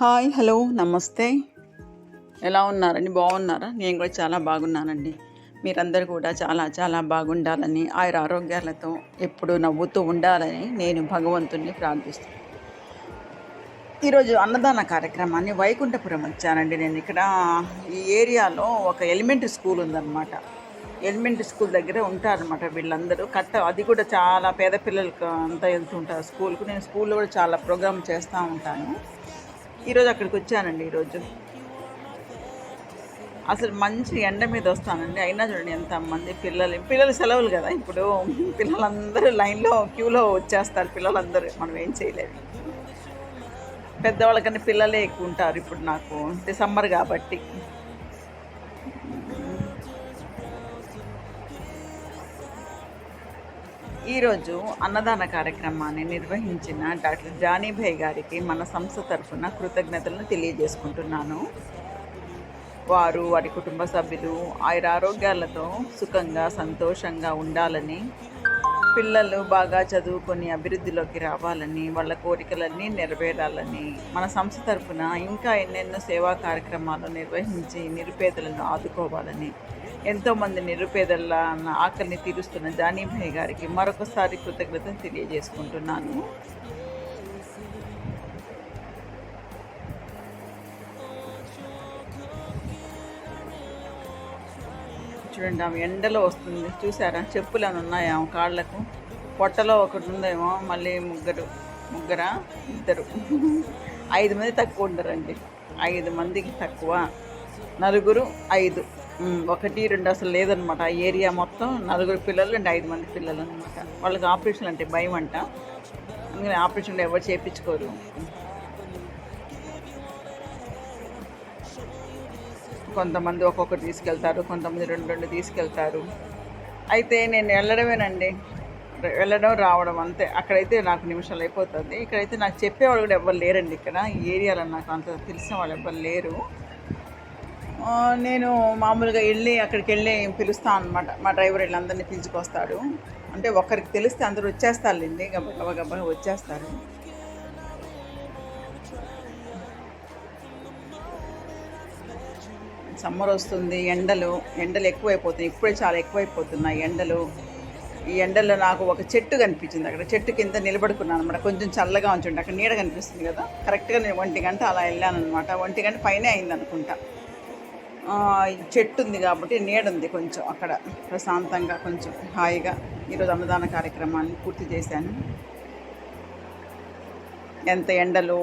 Hi hello నమస్తే. ఎలా ఉన్నారండి? బాగున్నారా? నేను కూడా చాలా బాగున్నానండి. మీరందరూ కూడా చాలా చాలా బాగుండాలని ఆయుర ఆరోగ్యాలతో ఎప్పుడు నవ్వుతూ ఉండాలని నేను భగవంతుణ్ణి ప్రార్థిస్తాను ఈరోజు అన్నదాన కార్యక్రమాన్ని వైకుంఠపురం వచ్చానండి నేను. ఇక్కడ ఈ ఏరియాలో ఒక ఎలిమెంటరీ స్కూల్ ఉందన్నమాట. ఎలిమెంటరీ స్కూల్ దగ్గర ఉంటారనమాట వీళ్ళందరూ. కట్ట అది కూడా చాలా పేద పిల్లలకు అంతా వెళ్తుంటారు స్కూల్కు. నేను స్కూల్లో కూడా చాలా ప్రోగ్రామ్ చేస్తూ ఉంటాను. ఈరోజు అక్కడికి వచ్చానండి ఈరోజు. అసలు మంచి ఎండ మీద వస్తానండి. అయినా చూడండి ఎంత మంది పిల్లలు పిల్లలు సెలవులు కదా ఇప్పుడు. పిల్లలందరూ లైన్లో క్యూలో వచ్చేస్తారు పిల్లలందరూ. మనం ఏం చేయలేదు పెద్దవాళ్ళకన్నా పిల్లలే ఎక్కువ ఉంటారు ఇప్పుడు నాకు. డిసెంబర్ కాబట్టి. ఈరోజు అన్నదాన కార్యక్రమాన్ని నిర్వహించిన డాక్టర్ జానీభాయ్ గారికి మన సంస్థ తరఫున కృతజ్ఞతలను తెలియజేసుకుంటున్నాను. వారు వారి కుటుంబ సభ్యులు ఆయుర ఆరోగ్యాలతో సుఖంగా సంతోషంగా ఉండాలని పిల్లలు బాగా చదువుకొని అభివృద్ధిలోకి రావాలని వాళ్ళ కోరికలన్నీ నెరవేరాలని మన సంస్థ తరఫున ఇంకా ఎన్నెన్నో సేవా కార్యక్రమాలు నిర్వహించి నిరుపేదలను ఆదుకోవాలని ఎంతోమంది నిరుపేదల ఆకలిని తీరుస్తున్న జానీభాయ్ గారికి మరొకసారి కృతజ్ఞతలు తెలియజేసుకుంటున్నాను. చూడండి ఆమె ఎండలో వస్తుంది. చూసారా? చెప్పులు అని ఉన్నాయా ఆమె కాళ్ళకు? పొట్టలో ఒకటి ఉందేమో మళ్ళీ ముగ్గురు ముగ్గురా? ఇద్దరు. ఐదు మంది తక్కువ ఉండరండి. ఐదు మందికి తక్కువ. నలుగురు ఐదు. ఒకటి రెండు అసలు లేదనమాట. ఆ ఏరియా మొత్తం నలుగురు పిల్లలు అండ్ ఐదు మంది పిల్లలు అనమాట. వాళ్ళకి ఆపరేషన్ అంటే భయం అంట. అందుకని ఆపరేషన్లు ఎవరు చేయించుకోరు కొంతమంది ఒక్కొక్కటి తీసుకెళ్తారు కొంతమంది రెండు రెండు తీసుకెళ్తారు. అయితే నేను వెళ్ళడమేనండి. వెళ్ళడం రావడం అంతే. అక్కడైతే నాకు నిమిషాలు అయిపోతుంది. ఇక్కడైతే నాకు చెప్పేవాళ్ళు కూడా ఎవ్వరు లేరండి ఇక్కడ. ఈ ఏరియాలో నాకు అంత తెలిసిన వాళ్ళు ఎవ్వరు లేరు. నేను మామూలుగా వెళ్ళి అక్కడికి వెళ్ళి పిలుస్తాను అనమాట మా డ్రైవర్ వీళ్ళందరినీ పిలుచుకొస్తాడు. అంటే ఒకరికి తెలిస్తే అందరూ వచ్చేస్తారులేండి. గబ గబ గబ్బ వచ్చేస్తారు. సమ్మర్ వస్తుంది ఎండలు ఎండలు ఎక్కువైపోతున్నాయి. ఇప్పుడే చాలా ఎక్కువైపోతున్నాయి ఎండలు. ఈ ఎండల్లో నాకు ఒక చెట్టు కనిపించింది. అక్కడ చెట్టు కింద నిలబడుకున్నాను అనమాట కొంచెం చల్లగా ఉంచుంటే అక్కడ నీడ కనిపిస్తుంది కదా. కరెక్ట్గా నేను ఒంటి గంట అలా వెళ్ళాను అనమాట ఒంటి గంట పైనే అయింది అనుకుంటా చెట్టు ఉంది కాబట్టి నీడ ఉంది కొంచెం అక్కడ. ప్రశాంతంగా కొంచెం హాయిగా ఈరోజు అన్నదాన కార్యక్రమాన్ని పూర్తి చేశాను. ఎంత ఎండలు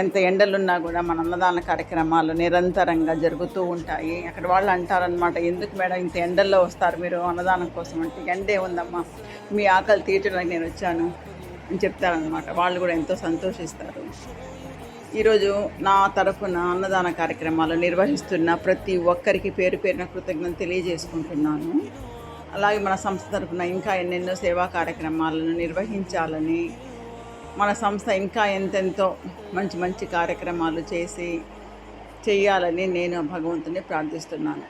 ఎంత ఎండలున్నా కూడా మన అన్నదాన కార్యక్రమాలు నిరంతరంగా జరుగుతూ ఉంటాయి. అక్కడ వాళ్ళు అంటారనమాట ఎందుకు మేడం ఇంత ఎండల్లో వస్తారు మీరు అన్నదానం కోసం? అంటే ఎండే ఉందమ్మా మీ ఆకలి తీర్చడానికి నేను వచ్చాను అని చెప్తారనమాట వాళ్ళు కూడా ఎంతో సంతోషిస్తారు. ఈరోజు నా తరఫున అన్నదాన కార్యక్రమాలు నిర్వహిస్తున్న ప్రతి ఒక్కరికి పేరు పేరున కృతజ్ఞత తెలియజేసుకుంటున్నాను. అలాగే మన సంస్థ తరఫున ఇంకా ఎన్నెన్నో సేవా కార్యక్రమాలను నిర్వహించాలని మన సంస్థ ఇంకా ఎంతెంతో మంచి మంచి కార్యక్రమాలు చేసి చేయాలని నేను భగవంతుని ప్రార్థిస్తున్నాను.